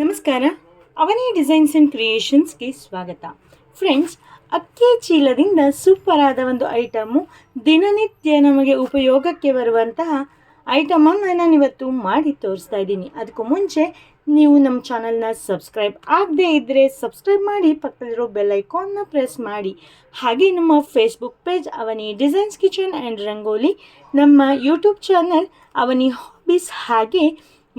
ನಮಸ್ಕಾರ. ಅವನಿ designs and ಕ್ರಿಯೇಷನ್ಸ್ಗೆ ಸ್ವಾಗತ. Friends ಅಕ್ಕಿ ಚೀಲದಿಂದ ಸೂಪರ್ ಆದ ಒಂದು ಐಟಮು ದಿನನಿತ್ಯ ನಮಗೆ ಉಪಯೋಗಕ್ಕೆ ಬರುವಂತಹ ಐಟಮನ್ನು ನಾನು ಇವತ್ತು ಮಾಡಿ ತೋರಿಸ್ತಾ ಇದ್ದೀನಿ. ಅದಕ್ಕೂ ಮುಂಚೆ ನೀವು ನಮ್ಮ ಚಾನಲ್ನ ಸಬ್ಸ್ಕ್ರೈಬ್ ಆಗದೇ ಇದ್ದರೆ ಸಬ್ಸ್ಕ್ರೈಬ್ ಮಾಡಿ, ಪಕ್ಕದಲ್ಲಿರೋ ಬೆಲ್ ಐಕಾನ್ನ ಪ್ರೆಸ್ ಮಾಡಿ. ಹಾಗೆ ನಮ್ಮ Facebook page Avani designs kitchen and rangoli ನಮ್ಮ ಯೂಟ್ಯೂಬ್ ಚಾನಲ್ ಅವನಿ ಹಾಬೀಸ್ ಹಾಗೆ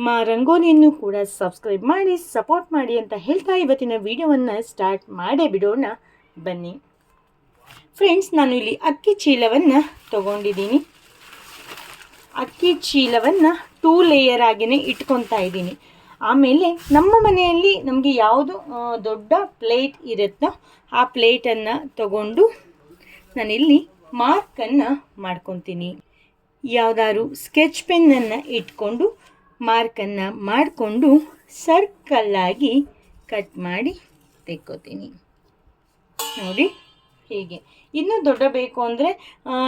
ಮಾ ರಂಗೋಲಿಯನ್ನು ಕೂಡ ಸಬ್ಸ್ಕ್ರೈಬ್ ಮಾಡಿ ಸಪೋರ್ಟ್ ಮಾಡಿ ಅಂತ ಹೇಳ್ತಾ ಇವತ್ತಿನ ವಿಡಿಯೋವನ್ನು ಸ್ಟಾರ್ಟ್ ಮಾಡೇ ಬಿಡೋಣ. ಬನ್ನಿ. ಫ್ರೆಂಡ್ಸ್ ನಾನು ಇಲ್ಲಿ ಅಕ್ಕಿ ಚೀಲವನ್ನು ತಗೊಂಡಿದ್ದೀನಿ. ಅಕ್ಕಿ ಚೀಲವನ್ನು ಟೂ ಲೇಯರ್ ಆಗಿನೇ ಇಟ್ಕೊತಾ ಇದ್ದೀನಿ. ಆಮೇಲೆ ನಮ್ಮ ಮನೆಯಲ್ಲಿ ನಮಗೆ ಯಾವುದು ದೊಡ್ಡ ಪ್ಲೇಟ್ ಇರುತ್ತೋ ಆ ಪ್ಲೇಟನ್ನು ತಗೊಂಡು ನಾನಿಲ್ಲಿ ಮಾರ್ಕನ್ನು ಮಾಡ್ಕೊತೀನಿ. ಯಾವುದಾದ್ರು ಸ್ಕೆಚ್ ಪೆನ್ನನ್ನು ಇಟ್ಕೊಂಡು ಮಾರ್ಕನ್ನು ಮಾಡಿಕೊಂಡು ಸರ್ಕಲ್ಲಾಗಿ ಕಟ್ ಮಾಡಿ ತೆಕ್ಕೋತೀನಿ. ನೋಡಿ ಹೀಗೆ. ಇನ್ನೂ ದೊಡ್ಡ ಬೇಕು ಅಂದರೆ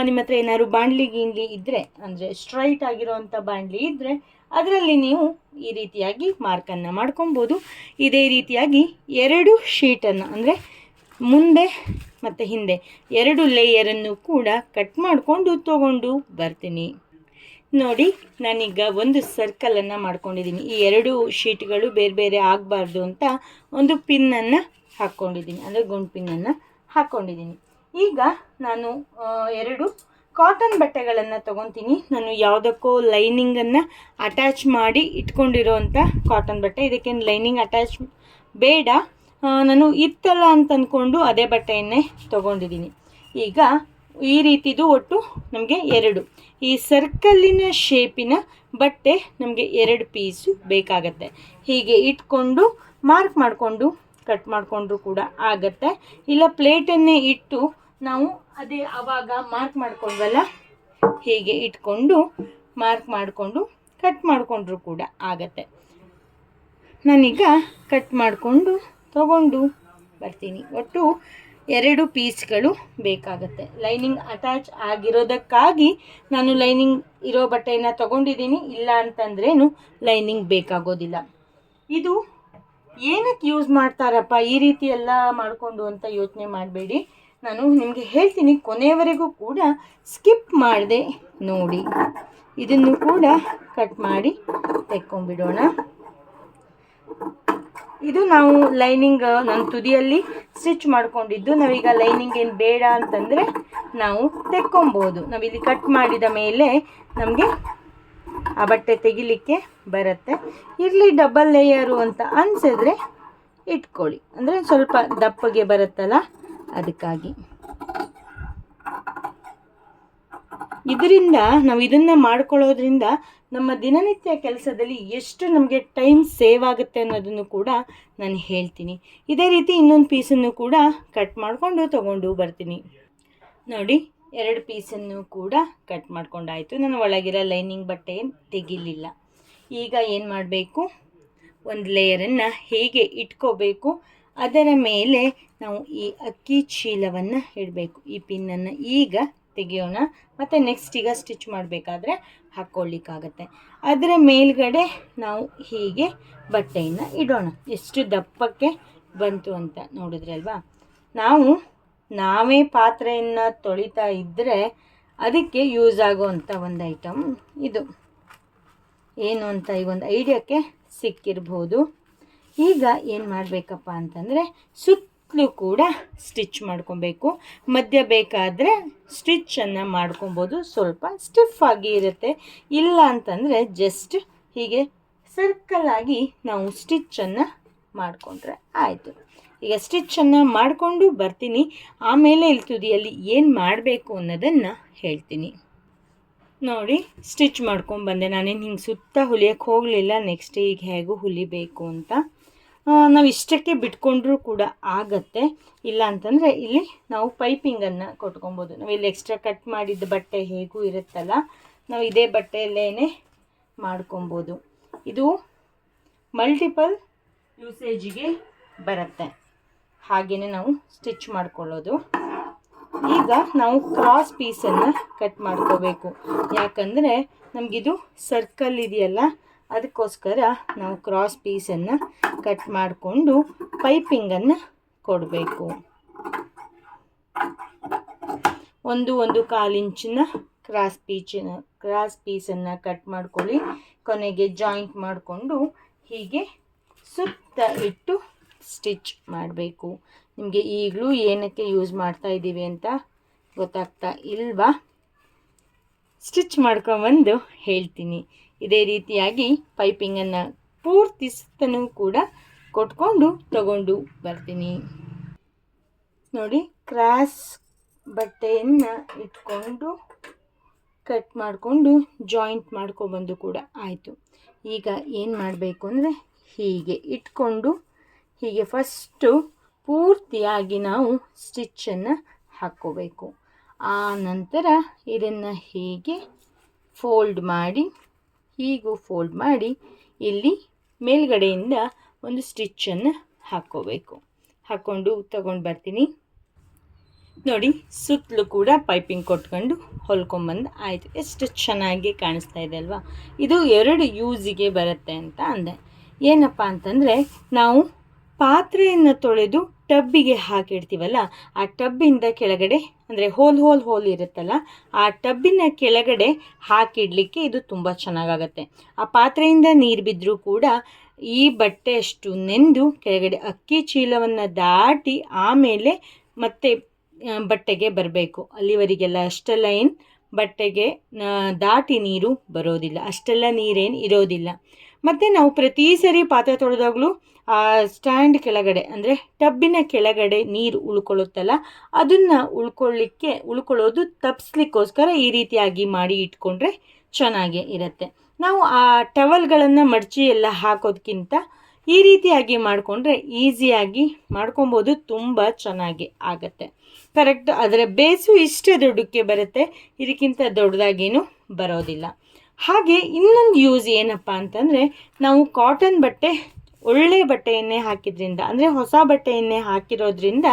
ನಿಮ್ಮ ಹತ್ರ ಏನಾದ್ರು ಬಾಣಲಿ ಗಿಂಡ್ಲಿ ಇದ್ದರೆ ಅಂದರೆ ಸ್ಟ್ರೈಟ್ ಆಗಿರೋವಂಥ ಬಾಣಲಿ ಇದ್ದರೆ ಅದರಲ್ಲಿ ನೀವು ಈ ರೀತಿಯಾಗಿ ಮಾರ್ಕನ್ನು ಮಾಡ್ಕೊಬೋದು. ಇದೇ ರೀತಿಯಾಗಿ ಎರಡು ಶೀಟನ್ನು, ಅಂದರೆ ಮುಂದೆ ಮತ್ತು ಹಿಂದೆ ಎರಡು ಲೇಯರನ್ನು ಕೂಡ ಕಟ್ ಮಾಡಿಕೊಂಡು ತಗೊಂಡು ಬರ್ತೀನಿ. ನೋಡಿ, ನಾನೀಗ ಒಂದು ಸರ್ಕಲನ್ನು ಮಾಡ್ಕೊಂಡಿದ್ದೀನಿ. ಈ ಎರಡು ಶೀಟ್ಗಳು ಬೇರೆ ಬೇರೆ ಆಗಬಾರ್ದು ಅಂತ ಒಂದು ಪಿನ್ನನ್ನು ಹಾಕ್ಕೊಂಡಿದ್ದೀನಿ ಅಂದರೆ ಗುಂಡು ಪಿನ್ನನ್ನು ಹಾಕ್ಕೊಂಡಿದ್ದೀನಿ ಈಗ ನಾನು ಎರಡು ಕಾಟನ್ ಬಟ್ಟೆಗಳನ್ನು ತೊಗೊತೀನಿ. ನಾನು ಯಾವುದಕ್ಕೋ ಲೈನಿಂಗನ್ನು ಅಟ್ಯಾಚ್ ಮಾಡಿ ಇಟ್ಕೊಂಡಿರೋವಂಥ ಕಾಟನ್ ಬಟ್ಟೆ. ಇದಕ್ಕೆ ಲೈನಿಂಗ್ ಅಟ್ಯಾಚ್ ಬೇಡ. ನಾನು ಇತ್ತಲ್ಲ ಅಂತ ಅಂದ್ಕೊಂಡು ಅದೇ ಬಟ್ಟೆಯನ್ನೇ ತೊಗೊಂಡಿದ್ದೀನಿ. ಈಗ ಈ ರೀತಿದು ಒಟ್ಟು ನಮಗೆ ಎರಡು. ಈ ಸರ್ಕಲ್ಲಿನ ಶೇಪಿನ ಬಟ್ಟೆ ನಮಗೆ ಎರಡು ಪೀಸು ಬೇಕಾಗತ್ತೆ. ಹೀಗೆ ಇಟ್ಕೊಂಡು ಮಾರ್ಕ್ ಮಾಡಿಕೊಂಡು ಕಟ್ ಮಾಡಿಕೊಂಡ್ರು ಕೂಡ ಆಗತ್ತೆ. ಇಲ್ಲ ಪ್ಲೇಟನ್ನೇ ಇಟ್ಟು ನಾವು ಅದೇ ಆವಾಗ ಮಾರ್ಕ್ ಮಾಡ್ಕೊಂಡ್ವಲ್ಲ, ಹೀಗೆ ಇಟ್ಕೊಂಡು ಮಾರ್ಕ್ ಮಾಡಿಕೊಂಡು ಕಟ್ ಮಾಡಿಕೊಂಡ್ರು ಕೂಡ ಆಗತ್ತೆ. ನಾನೀಗ ಕಟ್ ಮಾಡಿಕೊಂಡು ತಗೊಂಡು ಬರ್ತೀನಿ. ಒಟ್ಟು ಎರಡು ಪೀಸ್ಗಳು ಬೇಕಾಗುತ್ತೆ. ಲೈನಿಂಗ್ ಅಟ್ಯಾಚ್ ಆಗಿರೋದಕ್ಕಾಗಿ ನಾನು ಲೈನಿಂಗ್ ಇರೋ ಬಟ್ಟೆಯನ್ನು ತಗೊಂಡಿದ್ದೀನಿ. ಇಲ್ಲ ಅಂತಂದ್ರೇನು ಲೈನಿಂಗ್ ಬೇಕಾಗೋದಿಲ್ಲ. ಇದು ಏನಕ್ಕೆ ಯೂಸ್ ಮಾಡ್ತಾರಪ್ಪ ಈ ರೀತಿ ಎಲ್ಲ ಮಾಡಿಕೊಂಡು ಅಂತ ಯೋಚನೆ ಮಾಡಬೇಡಿ. ನಾನು ನಿಮಗೆ ಹೇಳ್ತೀನಿ, ಕೊನೆಯವರೆಗೂ ಕೂಡ ಸ್ಕಿಪ್ ಮಾಡದೆ ನೋಡಿ. ಇದನ್ನು ಕೂಡ ಕಟ್ ಮಾಡಿ ತೆಕ್ಕೊಂಬಿಡೋಣ ಇದು ನಾವು ಲೈನಿಂಗ್ ನನ್ನ ತುದಿಯಲ್ಲಿ ಸ್ಟಿಚ್ ಮಾಡ್ಕೊಂಡಿದ್ದು. ನಾವೀಗ ಲೈನಿಂಗ್ ಏನು ಬೇಡ ಅಂತಂದರೆ ನಾವು ತೆಕ್ಕೊಬೋದು. ನಾವಿಲ್ಲಿ ಕಟ್ ಮಾಡಿದ ಮೇಲೆ ನಮಗೆ ಆ ಬಟ್ಟೆ ತೆಗಿಲಿಕ್ಕೆ ಬರುತ್ತೆ. ಇರಲಿ ಡಬಲ್ ಲೇಯರು ಅಂತ ಅನಿಸಿದ್ರೆ ಇಟ್ಕೊಳ್ಳಿ. ಅಂದರೆ ಸ್ವಲ್ಪ ದಪ್ಪಗೆ ಬರುತ್ತಲ್ಲ, ಅದಕ್ಕಾಗಿ. ಇದರಿಂದ ನಾವು ಇದನ್ನು ಮಾಡ್ಕೊಳ್ಳೋದ್ರಿಂದ ನಮ್ಮ ದಿನನಿತ್ಯ ಕೆಲಸದಲ್ಲಿ ಎಷ್ಟು ನಮಗೆ ಟೈಮ್ ಸೇವ್ ಆಗುತ್ತೆ ಅನ್ನೋದನ್ನು ಕೂಡ ನಾನು ಹೇಳ್ತೀನಿ. ಇದೇ ರೀತಿ ಇನ್ನೊಂದು ಪೀಸನ್ನು ಕೂಡ ಕಟ್ ಮಾಡಿಕೊಂಡು ತೊಗೊಂಡು ಬರ್ತೀನಿ. ನೋಡಿ, ಎರಡು ಪೀಸನ್ನು ಕೂಡ ಕಟ್ ಮಾಡ್ಕೊಂಡಾಯಿತು. ನಾನು ಒಳಗಿರೋ ಲೈನಿಂಗ್ ಬಟ್ಟೆ ಏನ್ ತೆಗಿಲಿಲ್ಲ. ಈಗ ಏನು ಮಾಡಬೇಕು? ಒಂದು ಲೇಯರನ್ನು ಹೇಗೆ ಇಟ್ಕೋಬೇಕು? ಅದರ ಮೇಲೆ ನಾವು ಈ ಅಕ್ಕಿ ಚೀಲವನ್ನು ಇಡಬೇಕು. ಈ ಪಿನ್ನನ್ನು ಈಗ ತೆಗೆಯೋಣ. ಮತ್ತು ನೆಕ್ಸ್ಟ್ ಈಗ ಸ್ಟಿಚ್ ಮಾಡಬೇಕಾದ್ರೆ ಹಾಕ್ಕೊಳ್ಳಿಕ್ಕಾಗತ್ತೆ. ಅದರ ಮೇಲ್ಗಡೆ ನಾವು ಹೀಗೆ ಬಟ್ಟೆಯನ್ನು ಇಡೋಣ. ಎಷ್ಟು ದಪ್ಪಕ್ಕೆ ಬಂತು ಅಂತ ನೋಡಿದ್ರೆ ಅಲ್ವಾ? ನಾವು ನಾವೇ ಪಾತ್ರೆಯನ್ನು ತೊಳಿತಾ ಇದ್ದರೆ ಅದಕ್ಕೆ ಯೂಸ್ ಆಗೋವಂಥ ಒಂದು ಐಟಮ್ ಇದು. ಏನು ಅಂತ ಈ ಒಂದು ಐಡಿಯಾಕ್ಕೆ ಸಿಕ್ಕಿರ್ಬೋದು. ಈಗ ಏನು ಮಾಡಬೇಕಪ್ಪ ಅಂತಂದರೆ ಸುತ್ತಲೂ ಕೂಡ ಸ್ಟಿಚ್ ಮಾಡ್ಕೊಬೇಕು. ಮಧ್ಯ ಬೇಕಾದರೆ ಸ್ಟಿಚ್ಚನ್ನು ಮಾಡ್ಕೊಬೋದು. ಸ್ವಲ್ಪ ಸ್ಟಿಫ್ ಆಗಿ ಇರುತ್ತೆ. ಇಲ್ಲ ಅಂತಂದರೆ ಜಸ್ಟ್ ಹೀಗೆ ಸರ್ಕಲ್ ಆಗಿ ನಾವು ಸ್ಟಿಚ್ಚನ್ನು ಮಾಡಿಕೊಂಡ್ರೆ ಆಯಿತು. ಈಗ ಸ್ಟಿಚ್ಚನ್ನು ಮಾಡಿಕೊಂಡು ಬರ್ತೀನಿ. ಆಮೇಲೆ ಇಲ್ಲಿ ತುದಿಯಲ್ಲಿ ಏನು ಮಾಡಬೇಕು ಅನ್ನೋದನ್ನು ಹೇಳ್ತೀನಿ. ನೋಡಿ ಸ್ಟಿಚ್ ಮಾಡ್ಕೊಂಡು ಬಂದೆ. ನಾನೇನು ಹಿಂಗೆ ಸುತ್ತ ಹುಲಿಯಕ್ಕೆ ಹೋಗಲಿಲ್ಲ. ನೆಕ್ಸ್ಟ್ ಈಗ ಹೇಗೂ ಹುಲಿಬೇಕು ಅಂತ. ನಾವು ಇಷ್ಟಕ್ಕೆ ಬಿಟ್ಕೊಂಡ್ರೂ ಕೂಡ ಆಗತ್ತೆ. ಇಲ್ಲ ಅಂತಂದರೆ ಇಲ್ಲಿ ನಾವು ಪೈಪಿಂಗನ್ನು ಕೊಟ್ಕೊಬೋದು. ನಾವು ಇಲ್ಲಿ ಎಕ್ಸ್ಟ್ರಾ ಕಟ್ ಮಾಡಿದ ಬಟ್ಟೆ ಹೇಗೂ ಇರುತ್ತಲ್ಲ, ನಾವು ಇದೇ ಬಟ್ಟೆಯಲ್ಲೇ ಮಾಡ್ಕೊಬೋದು. ಇದು ಮಲ್ಟಿಪಲ್ ಯೂಸೇಜಿಗೆ ಬರುತ್ತೆ. ಹಾಗೆಯೇ ನಾವು ಸ್ಟಿಚ್ ಮಾಡ್ಕೊಳ್ಳೋದು. ಈಗ ನಾವು ಕ್ರಾಸ್ ಪೀಸನ್ನು ಕಟ್ ಮಾಡ್ಕೋಬೇಕು. ಯಾಕಂದರೆ ನಮಗಿದು ಸರ್ಕಲ್ ಇದೆಯಲ್ಲ ಅದಕ್ಕೋಸ್ಕರ ನಾವು ಕ್ರಾಸ್ ಪೀಸನ್ನು ಕಟ್ ಮಾಡಿಕೊಂಡು ಪೈಪಿಂಗನ್ನು ಕೊಡಬೇಕು. ಒಂದು ಒಂದು ಕಾಲು ಇಂಚಿನ ಕ್ರಾಸ್ ಪೀಚಿನ ಕ್ರಾಸ್ ಪೀಸನ್ನು ಕಟ್ ಮಾಡ್ಕೊಳ್ಳಿ. ಕೊನೆಗೆ ಜಾಯಿಂಟ್ ಮಾಡಿಕೊಂಡು ಹೀಗೆ ಸುತ್ತ ಇಟ್ಟು ಸ್ಟಿಚ್ ಮಾಡಬೇಕು. ನಿಮಗೆ ಈಗಲೂ ಏನಕ್ಕೆ ಯೂಸ್ ಮಾಡ್ತಾ ಇದ್ದೀವಿ ಅಂತ ಗೊತ್ತಾಗ್ತಾ ಇಲ್ವಾ? ಸ್ಟಿಚ್ ಮಾಡ್ಕೊಂಬಂದು ಹೇಳ್ತೀನಿ. ಇದೇ ರೀತಿಯಾಗಿ ಪೈಪಿಂಗನ್ನು ಪೂರ್ತಿ ಸುತ್ತನೂ ಕೂಡ ಕೊಟ್ಕೊಂಡು ತಗೊಂಡು ಬರ್ತೀನಿ. ನೋಡಿ, ಕ್ರಾಸ್ ಬಟ್ಟೆಯನ್ನು ಇಟ್ಕೊಂಡು ಕಟ್ ಮಾಡಿಕೊಂಡು ಜಾಯಿಂಟ್ ಮಾಡ್ಕೊಬಂದು ಕೂಡ ಆಯಿತು. ಈಗ ಏನು ಮಾಡಬೇಕು ಅಂದರೆ ಹೀಗೆ ಇಟ್ಕೊಂಡು ಹೀಗೆ ಫಸ್ಟು ಪೂರ್ತಿಯಾಗಿ ನಾವು ಸ್ಟಿಚ್ಚನ್ನು ಹಾಕ್ಕೋಬೇಕು. ಆ ನಂತರ ಇದನ್ನು ಹೀಗೆ ಫೋಲ್ಡ್ ಮಾಡಿ ಹೀಗೂ ಫೋಲ್ಡ್ ಮಾಡಿ ಇಲ್ಲಿ ಮೇಲ್ಗಡೆಯಿಂದ ಒಂದು ಸ್ಟಿಚ್ಚನ್ನು ಹಾಕ್ಕೋಬೇಕು. ಹಾಕ್ಕೊಂಡು ತಗೊಂಡು ಬರ್ತೀನಿ. ನೋಡಿ, ಸುತ್ತಲೂ ಕೂಡ ಪೈಪಿಂಗ್ ಕೊಟ್ಕೊಂಡು ಹೊಲ್ಕೊಂಬಂದು ಆಯಿತು. ಎಷ್ಟು ಚೆನ್ನಾಗಿ ಕಾಣಿಸ್ತಾ ಇದೆ ಅಲ್ವಾ? ಇದು ಎರಡು ಯೂಸಿಗೆ ಬರುತ್ತೆ ಅಂತ ಅಂದೆ. ಏನಪ್ಪ ಅಂತಂದರೆ, ನಾವು ಪಾತ್ರೆಯನ್ನು ತೊಳೆದು ಟಬ್ಬಿಗೆ ಹಾಕಿಡ್ತೀವಲ್ಲ, ಆ ಟಬ್ಬಿಂದ ಕೆಳಗಡೆ, ಅಂದರೆ ಹೋಲ್ ಹೋಲ್ ಹೋಲ್ ಇರುತ್ತಲ್ಲ, ಆ ಟಬ್ಬಿನ ಕೆಳಗಡೆ ಹಾಕಿಡಲಿಕ್ಕೆ ಇದು ತುಂಬ ಚೆನ್ನಾಗಾಗತ್ತೆ. ಆ ಪಾತ್ರೆಯಿಂದ ನೀರು ಬಿದ್ದರೂ ಕೂಡ ಈ ಬಟ್ಟೆ ಅಷ್ಟು ನೆಂದು ಕೆಳಗಡೆ ಅಕ್ಕಿ ಚೀಲವನ್ನು ದಾಟಿ ಆಮೇಲೆ ಮತ್ತೆ ಬಟ್ಟೆಗೆ ಬರಬೇಕು. ಅಲ್ಲಿವರೆಗೆಲ್ಲ ಅಷ್ಟೆಲ್ಲ ಏನು ಬಟ್ಟೆಗೆ ದಾಟಿ ನೀರು ಬರೋದಿಲ್ಲ. ಅಷ್ಟೆಲ್ಲ ನೀರೇನು ಇರೋದಿಲ್ಲ. ಮತ್ತು ನಾವು ಪ್ರತಿ ಸರಿ ಪಾತ್ರೆ ತೊಳೆದಾಗಲೂ, ಆ ಸ್ಟ್ಯಾಂಡ್ ಕೆಳಗಡೆ, ಅಂದರೆ ಟಬ್ಬಿನ ಕೆಳಗಡೆ ನೀರು ಉಳ್ಕೊಳ್ಳುತ್ತಲ್ಲ, ಅದನ್ನು ಉಳ್ಕೊಳ್ಳಿಕ್ಕೆ, ಉಳ್ಕೊಳ್ಳೋದು ತಪ್ಪಿಸ್ಲಿಕ್ಕೋಸ್ಕರ ಈ ರೀತಿಯಾಗಿ ಮಾಡಿ ಇಟ್ಕೊಂಡ್ರೆ ಚೆನ್ನಾಗೇ ಇರುತ್ತೆ. ನಾವು ಆ ಟವಲ್ಗಳನ್ನು ಮಡಚಿ ಎಲ್ಲ ಹಾಕೋದಕ್ಕಿಂತ ಈ ರೀತಿಯಾಗಿ ಮಾಡಿಕೊಂಡ್ರೆ ಈಸಿಯಾಗಿ ಮಾಡ್ಕೊಬೋದು, ತುಂಬ ಚೆನ್ನಾಗಿ ಆಗುತ್ತೆ. ಕರೆಕ್ಟ್ ಅದರ ಬೇಸು ಇಷ್ಟೇ ದೊಡ್ಡಕ್ಕೆ ಬರುತ್ತೆ, ಇದಕ್ಕಿಂತ ದೊಡ್ಡದಾಗೇನು ಬರೋದಿಲ್ಲ. ಹಾಗೆ ಇನ್ನೊಂದು ಯೂಸ್ ಏನಪ್ಪ ಅಂತಂದರೆ, ನಾವು ಕಾಟನ್ ಬಟ್ಟೆ, ಒಳ್ಳೆ ಬಟ್ಟೆಯನ್ನೇ ಹಾಕಿದ್ರಿಂದ, ಅಂದರೆ ಹೊಸ ಬಟ್ಟೆಯನ್ನೇ ಹಾಕಿರೋದ್ರಿಂದ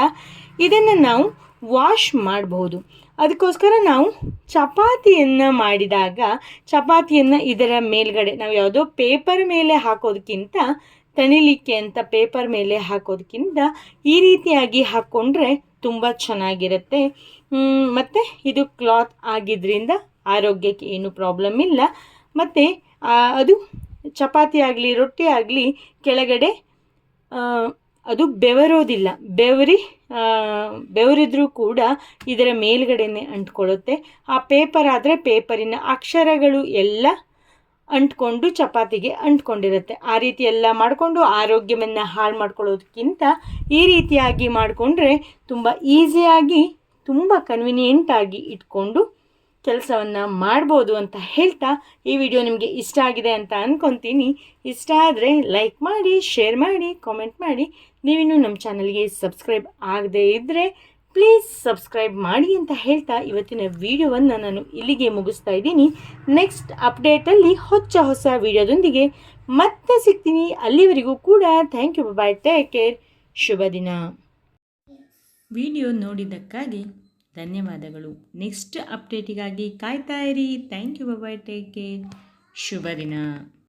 ಇದನ್ನು ನಾವು ವಾಶ್ ಮಾಡಬಹುದು ಅದಕ್ಕೋಸ್ಕರ ನಾವು ಚಪಾತಿಯನ್ನು ಮಾಡಿದಾಗ, ಚಪಾತಿಯನ್ನು ಇದರ ಮೇಲ್ಗಡೆ, ನಾವು ಯಾವುದೋ ಪೇಪರ್ ಮೇಲೆ ಹಾಕೋದಕ್ಕಿಂತ ತಣಿಲಿಕ್ಕೆ ಅಂತ ಪೇಪರ್ ಮೇಲೆ ಹಾಕೋದಕ್ಕಿಂತ ಈ ರೀತಿಯಾಗಿ ಹಾಕ್ಕೊಂಡ್ರೆ ತುಂಬ ಚೆನ್ನಾಗಿರುತ್ತೆ. ಮತ್ತು ಇದು ಕ್ಲಾತ್ ಆಗಿದ್ದರಿಂದ ಆರೋಗ್ಯಕ್ಕೆ ಏನು ಪ್ರಾಬ್ಲಮ್ ಇಲ್ಲ. ಮತ್ತು ಅದು ಚಪಾತಿ ಆಗಲಿ, ರೊಟ್ಟಿ ಆಗಲಿ ಕೆಳಗಡೆ ಅದು ಬೆವರೋದಿಲ್ಲ. ಬೆವರಿ ಬೆವರಿದ್ರೂ ಕೂಡ ಇದರ ಮೇಲ್ಗಡೆನೆ ಅಂಟ್ಕೊಳ್ಳುತ್ತೆ. ಆ ಪೇಪರ್ ಆದರೆ ಪೇಪರಿನ ಅಕ್ಷರಗಳು ಎಲ್ಲ ಅಂಟ್ಕೊಂಡು ಚಪಾತಿಗೆ ಅಂಟ್ಕೊಂಡಿರುತ್ತೆ. ಆ ರೀತಿ ಎಲ್ಲ ಮಾಡಿಕೊಂಡು ಆರೋಗ್ಯವನ್ನು ಹಾಳು ಮಾಡ್ಕೊಳ್ಳೋದಕ್ಕಿಂತ ಈ ರೀತಿಯಾಗಿ ಮಾಡಿಕೊಂಡ್ರೆ ತುಂಬ ಈಸಿಯಾಗಿ, ತುಂಬ ಕನ್ವಿನಿಯೆಂಟಾಗಿ ಇಟ್ಕೊಂಡು ಕೆಲಸವನ್ನು ಮಾಡ್ಬೋದು ಅಂತ ಹೇಳ್ತಾ ಈ ವಿಡಿಯೋ ನಿಮಗೆ ಇಷ್ಟ ಆಗಿದೆ ಅಂತ ಅಂದ್ಕೊತೀನಿ ಇಷ್ಟ ಆದರೆ ಲೈಕ್ ಮಾಡಿ, ಶೇರ್ ಮಾಡಿ, ಕಾಮೆಂಟ್ ಮಾಡಿ. ನೀವಿನ್ನೂ ನಮ್ಮ ಚಾನಲ್ಗೆ ಸಬ್ಸ್ಕ್ರೈಬ್ ಆಗದೇ ಇದ್ದರೆ ಪ್ಲೀಸ್ ಸಬ್ಸ್ಕ್ರೈಬ್ ಮಾಡಿ ಅಂತ ಹೇಳ್ತಾ ಇವತ್ತಿನ ವಿಡಿಯೋವನ್ನು ನಾನು ಇಲ್ಲಿಗೆ ಮುಗಿಸ್ತಾ ಇದ್ದೀನಿ. ನೆಕ್ಸ್ಟ್ ಅಪ್ಡೇಟಲ್ಲಿ ಹೊಚ್ಚ ಹೊಸ ವಿಡಿಯೋದೊಂದಿಗೆ ಮತ್ತೆ ಸಿಗ್ತೀನಿ. ಅಲ್ಲಿವರೆಗೂ ಕೂಡ thank you bye take care ಶುಭ ದಿನ. ವಿಡಿಯೋ ನೋಡಿದ್ದಕ್ಕಾಗಿ ಧನ್ಯವಾದಗಳು. ನೆಕ್ಸ್ಟ್ ಅಪ್ಡೇಟಿಗಾಗಿ ಕಾಯ್ತಾ ಇರಿ. Thank you bye take care ಶುಭ ದಿನ.